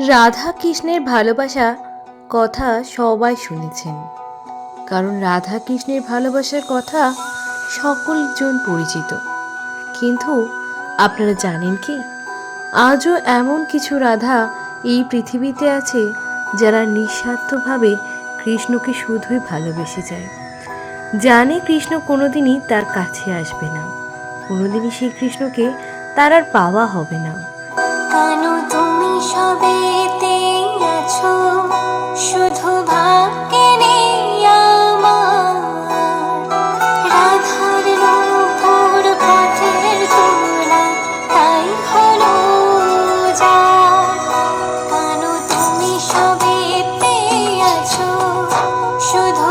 রাধা কৃষ্ণের ভালোবাসা কথা সবাই শুনেছেন। কারণ রাধা কৃষ্ণের ভালোবাসার কথা সকলজন পরিচিত। কিন্তু আপনারা জানেন কি? আজও এমন কিছু রাধা এই পৃথিবীতে আছে যারা নিঃস্বার্থভাবে কৃষ্ণকে শুধুই ভালোবেসে যায়। জানে কৃষ্ণ কোনোদিনই তার কাছে আসবে না। কোনোদিনই সেই কৃষ্ণকে তার আর পাওয়া হবে না। সবেতে আছো শুধু ভাগ্যে নেই তাই হলো যা কেন তুমি সবেতে আছো শুধু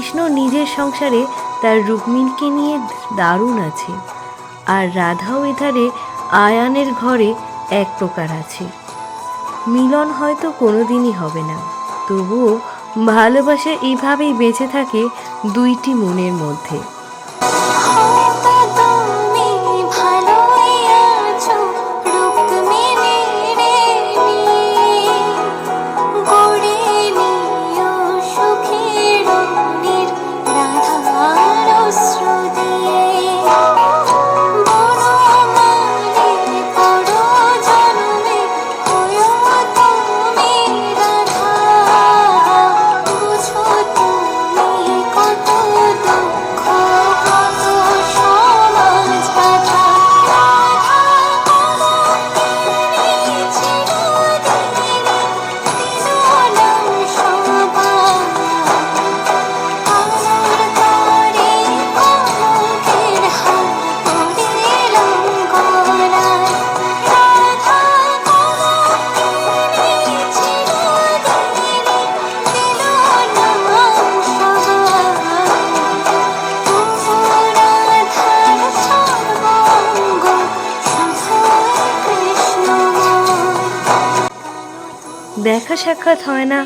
কৃষ্ণ নিজের সংসারে তার রুক্মিণীকে নিয়ে দারুণ আছে। আর রাধাও এধারে আয়ানের ঘরে এক প্রকার আছে। মিলন হয়তো কোনোদিনই হবে না, তবুও ভালোবাসা এইভাবেই বেঁচে থাকে দুইটি মনের মধ্যে। দেখা সাক্ষাৎ হয় না,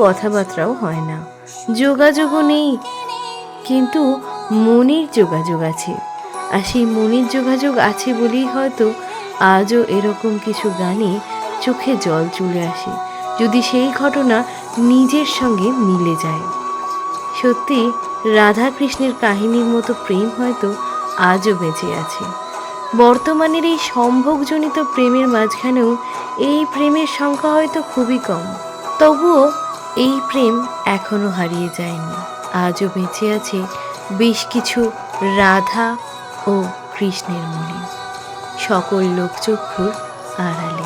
কথাবার্তাও হয় না। যোগাযোগও নেই, কিন্তু মনের যোগাযোগ আছে। আর সেই মনের যোগাযোগ আছে বলেই হয়তো আজও এরকম কিছু গানে চোখে জল চলে আসে, যদি সেই ঘটনা নিজের সঙ্গে মিলে যায়। সত্যি রাধা কৃষ্ণের কাহিনীর মতো প্রেম হয়তো আজও বেঁচে আছে। বর্তমানের এই সম্ভোগজনিত প্রেমের মাঝখানেও এই প্রেমের সংখ্যা হয়তো খুবই কম। তবুও এই প্রেম এখনও হারিয়ে যায়নি। আজও বেঁচে আছে বেশ কিছু রাধা ও কৃষ্ণের মনে সকল লোকচক্ষুর আড়ালে।